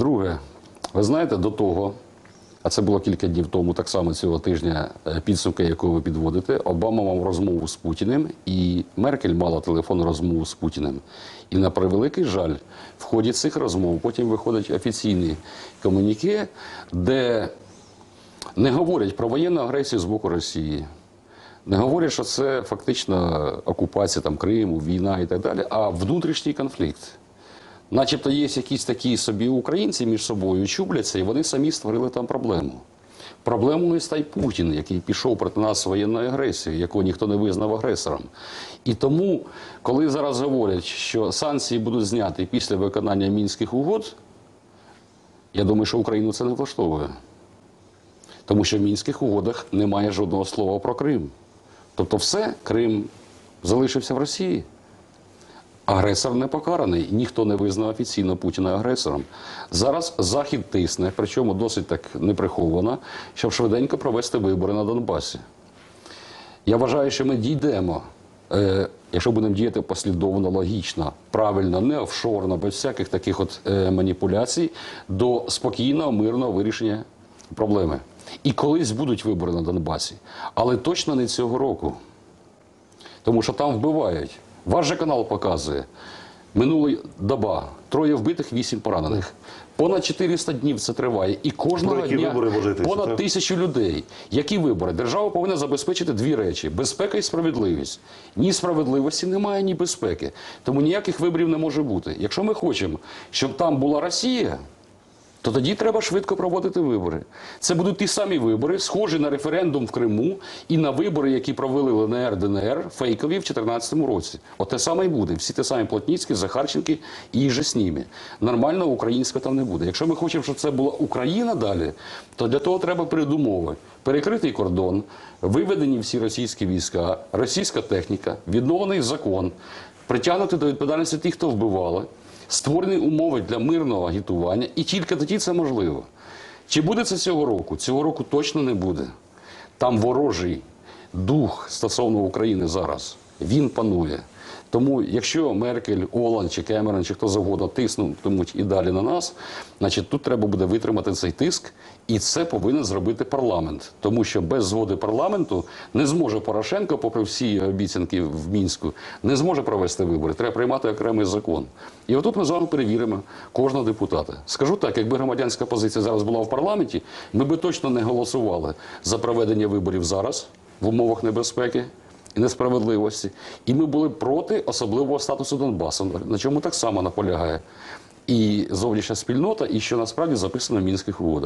Друге, ви знаєте, до того, а це було кілька днів тому, так само цього тижня, е, підсумки, якого ви підводите, Обама мав розмову з Путіним, і Меркель мала телефонну розмову з Путіним. І на превеликий жаль, в ході цих розмов потім виходить офіційний комуніке, де не говорять про воєнну агресію з боку Росії. Не говорять, що це фактично окупація там, Криму, війна і так далі, а внутрішній конфлікт. Начебто є якісь такі собі українці між собою чубляться, і вони самі створили там проблему. Проблемою стає Путін, який пішов проти нас воєнною агресією, якого ніхто не визнав агресором. І тому, коли зараз говорять, що санкції будуть зняті після виконання мінських угод, я думаю, що Україну це не влаштовує. Тому що в мінських угодах немає жодного слова про Крим. Тобто, все, Крим залишився в Росії. Агресор не покараний, ніхто не визнав офіційно Путіна агресором. Зараз Захід тисне, причому досить так неприховано, щоб швиденько провести вибори на Донбасі. Я вважаю, що ми дійдемо, е, якщо будемо діяти послідовно, логічно, правильно, не офшорно, без всяких таких от е, маніпуляцій, до спокійного, мирного вирішення проблеми. І колись будуть вибори на Донбасі, але точно не цього року. Тому що там вбивають. Ваш же канал показує. Минула доба. Троє вбитих, вісім поранених. Понад 400 днів це триває. І кожного дня понад тисячу людей. Які вибори? Держава повинна забезпечити дві речі: безпека і справедливість. Ні справедливості немає, ні безпеки. Тому ніяких виборів не може бути. Якщо ми хочемо, щоб там була Росія, то тоді треба швидко проводити вибори. Це будуть ті самі вибори, схожі на референдум в Криму і на вибори, які провели ЛНР, ДНР, фейкові в 2014 році. От те саме і буде. Всі те самі Плотніцькі, Захарченки і же з ними. Нормального українського там не буде. Якщо ми хочемо, щоб це була Україна далі, то для того треба передумови. Перекритий кордон, виведені всі російські війська, російська техніка, відновлений закон, притягнути до відповідальності тих, хто вбивали створені умови для мирного агітування, і тільки тоді це можливо. Чи буде це цього року? Цього року точно не буде. Там ворожий дух стосовно України зараз. Він панує. Тому, якщо Меркель, Оланд чи Кемерон, чи хто завгодно тиснутимуть і далі на нас, значить тут треба буде витримати цей тиск, і це повинен зробити парламент. Тому що без згоди парламенту не зможе Порошенко, попри всі обіцянки в мінську, не зможе провести вибори. Треба приймати окремий закон. І отут ми з вами перевіримо кожного депутата. Скажу так, якби громадянська позиція зараз була в парламенті, ми би точно не голосували за проведення виборів зараз в умовах небезпеки і несправедливості. І ми були проти особливого статусу Донбасу, на чому так само наполягає і зовнішня спільнота, і що насправді записано в мінських угодах.